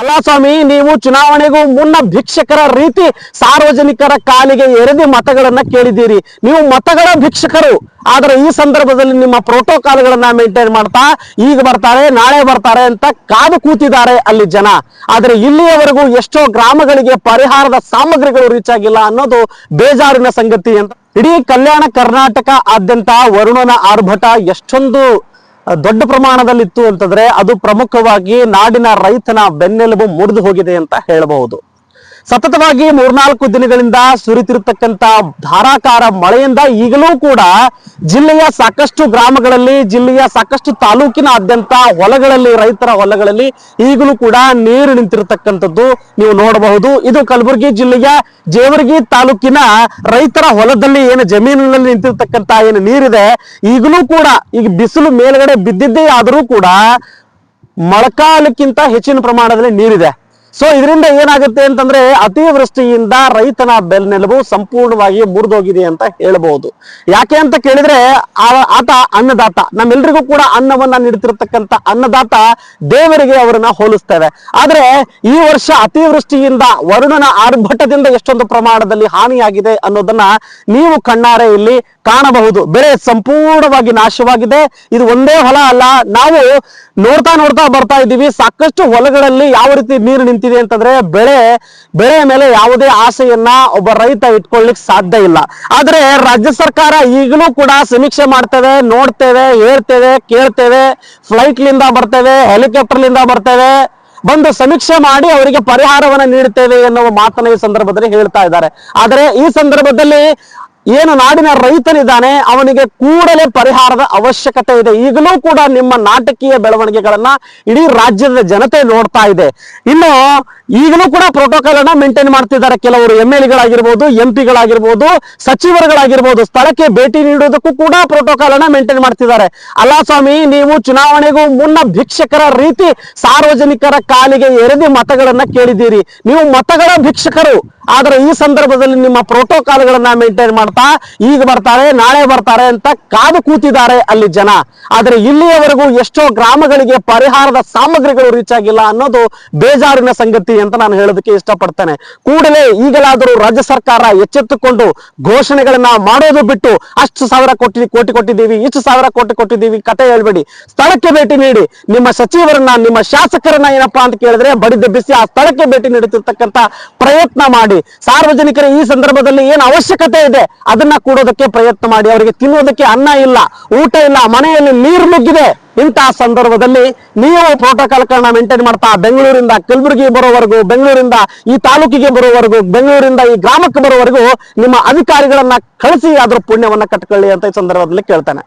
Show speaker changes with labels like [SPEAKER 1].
[SPEAKER 1] ಅಲ್ಲ ಸ್ವಾಮಿ ನೀವು ಚುನಾವಣೆಗೂ ಮುನ್ನ ಭಿಕ್ಷಕರ ರೀತಿ ಸಾರ್ವಜನಿಕರ ಕಾಲಿಗೆ ಎರದಿ ಮತಗಳನ್ನ ಕೇಳಿದ್ದೀರಿ. ನೀವು ಮತಗಳ ಭಿಕ್ಷಕರು. ಆದ್ರೆ ಈ ಸಂದರ್ಭದಲ್ಲಿ ನಿಮ್ಮ ಪ್ರೋಟೋಕಾಲ್ಗಳನ್ನ ಮೇಂಟೈನ್ ಮಾಡ್ತಾ ಈಗ ಬರ್ತಾರೆ, ನಾಳೆ ಬರ್ತಾರೆ ಅಂತ ಕಾದು ಕೂತಿದ್ದಾರೆ ಅಲ್ಲಿ ಜನ. ಆದ್ರೆ ಇಲ್ಲಿಯವರೆಗೂ ಎಷ್ಟೋ ಗ್ರಾಮಗಳಿಗೆ ಪರಿಹಾರದ ಸಾಮಗ್ರಿಗಳು ರೀಚ್ ಆಗಿಲ್ಲ ಅನ್ನೋದು ಬೇಜಾರಿನ ಸಂಗತಿ ಅಂತ. ಇಡೀ ಕಲ್ಯಾಣ ಕರ್ನಾಟಕ ಆದ್ಯಂತ ವರುಣನ ಆರ್ಭಟ ಎಷ್ಟೊಂದು ದೊಡ್ಡ ಪ್ರಮಾಣದಲ್ಲಿತ್ತು ಅಂತಂದ್ರೆ ಅದು ಪ್ರಮುಖವಾಗಿ ನಾಡಿನ ರೈತನ ಬೆನ್ನೆಲುಬು ಮುರಿದು ಹೋಗಿದೆ ಅಂತ ಹೇಳಬಹುದು. ಸತತವಾಗಿ ಮೂರ್ನಾಲ್ಕು ದಿನಗಳಿಂದ ಸುರಿತಿರತಕ್ಕಂತ ಧಾರಾಕಾರ ಮಳೆಯಿಂದ ಈಗಲೂ ಕೂಡ ಜಿಲ್ಲೆಯ ಸಾಕಷ್ಟು ಗ್ರಾಮಗಳಲ್ಲಿ, ಜಿಲ್ಲೆಯ ಸಾಕಷ್ಟು ತಾಲೂಕಿನಾದ್ಯಂತ ಹೊಲಗಳಲ್ಲಿ, ರೈತರ ಹೊಲಗಳಲ್ಲಿ ಈಗಲೂ ಕೂಡ ನೀರು ನಿಂತಿರತಕ್ಕಂಥದ್ದು ನೀವು ನೋಡಬಹುದು. ಇದು ಕಲಬುರಗಿ ಜಿಲ್ಲೆಯ ಜೇವರ್ಗಿ ತಾಲೂಕಿನ ರೈತರ ಹೊಲದಲ್ಲಿ ಏನು ಜಮೀನಿನಲ್ಲಿ ನಿಂತಿರ್ತಕ್ಕಂತ ಏನು ನೀರಿದೆ, ಈಗಲೂ ಕೂಡ ಈಗ ಬಿಸಿಲು ಮೇಲ್ಗಡೆ ಬಿದ್ದಿದ್ದೇ ಆದರೂ ಕೂಡ ಮೊಳಕಾಲಕ್ಕಿಂತ ಹೆಚ್ಚಿನ ಪ್ರಮಾಣದಲ್ಲಿ ನೀರಿದೆ. ಸೊ ಇದರಿಂದ ಏನಾಗುತ್ತೆ ಅಂತಂದ್ರೆ ಅತಿವೃಷ್ಟಿಯಿಂದ ರೈತನ ಬೆನ್ನೆಲುಬು ಸಂಪೂರ್ಣವಾಗಿ ಮುರಿದೋಗಿದೆ ಅಂತ ಹೇಳಬಹುದು. ಯಾಕೆ ಅಂತ ಕೇಳಿದ್ರೆ ಆತ ಅನ್ನದಾತ, ನಮ್ಮೆಲ್ರಿಗೂ ಕೂಡ ಅನ್ನವನ್ನ ನೀಡ್ತಿರ್ತಕ್ಕಂಥ ಅನ್ನದಾತ ದೇವರಿಗೆ ಅವರನ್ನ ಹೋಲಿಸ್ತೇವೆ. ಆದ್ರೆ ಈ ವರ್ಷ ಅತಿವೃಷ್ಟಿಯಿಂದ ವರುಣನ ಆರ್ಭಟದಿಂದ ಎಷ್ಟೊಂದು ಪ್ರಮಾಣದಲ್ಲಿ ಹಾನಿಯಾಗಿದೆ ಅನ್ನೋದನ್ನ ನೀವು ಕಣ್ಣಾರೆ ಇಲ್ಲಿ ಕಾಣಬಹುದು. ಬೆಳೆ ಸಂಪೂರ್ಣವಾಗಿ ನಾಶವಾಗಿದೆ. ಇದು ಒಂದೇ ಹೊಲ ಅಲ್ಲ, ನಾವು ನೋಡ್ತಾ ನೋಡ್ತಾ ಬರ್ತಾ ಇದ್ದೀವಿ. ಸಾಕಷ್ಟು ಹೊಲಗಳಲ್ಲಿ ಯಾವ ರೀತಿ ನೀರು ನಿಂತಿದೆ ಅಂತಂದ್ರೆ ಬೆಳೆ ಬೆಳೆ ಮೇಲೆ ಯಾವುದೇ ಆಸೆಯನ್ನ ಒಬ್ಬ ರೈತ ಇಟ್ಕೊಳ್ಳಿಕ್ ಸಾಧ್ಯ ಇಲ್ಲ. ಆದ್ರೆ ರಾಜ್ಯ ಸರ್ಕಾರ ಈಗಲೂ ಕೂಡ ಸಮೀಕ್ಷೆ ಮಾಡ್ತೇವೆ ನೋಡ್ತೇವೆ, ಹೇಳ್ತೇವೆ, ಕೇಳ್ತೇವೆ ಫ್ಲೈಟ್ ಲಿಂದ ಬರ್ತೇವೆ ಹೆಲಿಕಾಪ್ಟರ್ ಲಿಂದ ಬರ್ತೇವೆ. ಬಂದು ಸಮೀಕ್ಷೆ ಮಾಡಿ ಅವರಿಗೆ ಪರಿಹಾರವನ್ನ ನೀಡುತ್ತೇವೆ ಎನ್ನುವ ಮಾತನ್ನ ಈ ಸಂದರ್ಭದಲ್ಲಿ ಹೇಳ್ತಾ ಇದ್ದಾರೆ. ಆದರೆ ಈ ಸಂದರ್ಭದಲ್ಲಿ ಏನು ನಾಡಿನ ರೈತನಿದ್ದಾನೆ, ಅವನಿಗೆ ಕೂಡಲೇ ಪರಿಹಾರದ ಅವಶ್ಯಕತೆ ಇದೆ. ಈಗಲೂ ಕೂಡ ನಿಮ್ಮ ನಾಟಕೀಯ ಬೆಳವಣಿಗೆಗಳನ್ನ ಇಡೀ ರಾಜ್ಯದ ಜನತೆ ನೋಡ್ತಾ ಇದೆ. ಇನ್ನು ಈಗಲೂ ಕೂಡ ಪ್ರೋಟೋಕಾಲ್ ಅನ್ನ ಮೇಂಟೈನ್ ಮಾಡ್ತಿದ್ದಾರೆ ಕೆಲವರು. ಎಂ ಎಲ್ ಗಳಾಗಿರ್ಬೋದು ಎಂ ಪಿಗಳಾಗಿರ್ಬೋದು ಸಚಿವರುಗಳಾಗಿರ್ಬೋದು. ಸ್ಥಳಕ್ಕೆ ಭೇಟಿ ನೀಡುವುದಕ್ಕೂ ಕೂಡ ಪ್ರೋಟೋಕಾಲ್ ಅನ್ನ ಮೇಂಟೈನ್ ಮಾಡ್ತಿದ್ದಾರೆ. ಅಲ್ಲ ಸ್ವಾಮಿ, ನೀವು ಚುನಾವಣೆಗೂ ಮುನ್ನ ಭಿಕ್ಷಕರ ರೀತಿ ಸಾರ್ವಜನಿಕರ ಕಾಲಿಗೆ ಎರೆದಿ ಮತಗಳನ್ನ ಕೇಳಿದ್ದೀರಿ. ನೀವು ಮತಗಳ ಭಿಕ್ಷಕರು. ಆದ್ರೆ ಈ ಸಂದರ್ಭದಲ್ಲಿ ನಿಮ್ಮ ಪ್ರೋಟೋಕಾಲ್ಗಳನ್ನ ಮೇಂಟೈನ್ ಮಾಡ್ತಾ ಈಗ ಬರ್ತಾರೆ, ನಾಳೆ ಬರ್ತಾರೆ ಅಂತ ಕಾದು ಕೂತಿದ್ದಾರೆ ಅಲ್ಲಿ ಜನ. ಆದ್ರೆ ಇಲ್ಲಿಯವರೆಗೂ ಎಷ್ಟೋ ಗ್ರಾಮಗಳಿಗೆ ಪರಿಹಾರದ ಸಾಮಗ್ರಿಗಳು ರೀಚ್ ಆಗಿಲ್ಲ ಅನ್ನೋದು ಬೇಜಾರಿನ ಸಂಗತಿ ಅಂತ ನಾನು ಹೇಳೋದಕ್ಕೆ ಇಷ್ಟಪಡ್ತೇನೆ. ಕೂಡಲೇ ಈಗಲಾದರೂ ರಾಜ್ಯ ಸರ್ಕಾರ ಎಚ್ಚೆತ್ತುಕೊಂಡು ಘೋಷಣೆಗಳನ್ನ ಮಾಡೋದು ಬಿಟ್ಟು ಅಷ್ಟು ಸಾವಿರ ಕೋಟಿ ಕೋಟಿ ಕೊಟ್ಟಿದ್ದೀವಿ, ಇಷ್ಟು ಸಾವಿರ ಕೋಟಿ ಕೊಟ್ಟಿದ್ದೀವಿ ಕತೆ ಹೇಳ್ಬೇಡಿ. ಸ್ಥಳಕ್ಕೆ ಭೇಟಿ ನೀಡಿ. ನಿಮ್ಮ ಸಚಿವರನ್ನ, ನಿಮ್ಮ ಶಾಸಕರನ್ನ ಏನಪ್ಪಾ ಅಂತ ಕೇಳಿದ್ರೆ ಬಡಿದೆಬ್ಬಿಸಿ ಆ ಸ್ಥಳಕ್ಕೆ ಭೇಟಿ ನೀಡುತ್ತಿರ್ತಕ್ಕಂತ ಪ್ರಯತ್ನ ಮಾಡಿ. ಸಾರ್ವಜನಿಕರ ಈ ಸಂದರ್ಭದಲ್ಲಿ ಏನು ಅವಶ್ಯಕತೆ ಇದೆ? ಅದನ್ನ ಕೂಡೋದಕ್ಕೆ ಪ್ರಯತ್ನ ಮಾಡಿ, ಅವರಿಗೆ ತಿನ್ನೋದಕ್ಕೆ ಅನ್ನ ಇಲ್ಲ, ಊಟ ಇಲ್ಲ, ಮನೆಯಲ್ಲಿ ನೀರು ನುಗ್ಗಿದೆ. ಇಂತಹ ಸಂದರ್ಭದಲ್ಲಿ ನೀವು ಪ್ರೋಟೋಕಾಲ್ಗಳನ್ನ ಮೇಂಟೈನ್ ಮಾಡ್ತಾ ಬೆಂಗಳೂರಿಂದ ಕಲಬುರಗಿ ಬರೋವರೆಗೂ, ಬೆಂಗಳೂರಿಂದ ಈ ತಾಲೂಕಿಗೆ ಬರೋವರೆಗೂ, ಬೆಂಗಳೂರಿಂದ ಈ ಗ್ರಾಮಕ್ಕೆ ಬರೋವರೆಗೂ ನಿಮ್ಮ ಅಧಿಕಾರಿಗಳನ್ನ ಕಳಿಸಿ ಅದ್ರ ಪುಣ್ಯವನ್ನ ಕಟ್ಕೊಳ್ಳಿ ಅಂತ ಈ ಸಂದರ್ಭದಲ್ಲಿ ಕೇಳ್ತಾನೆ.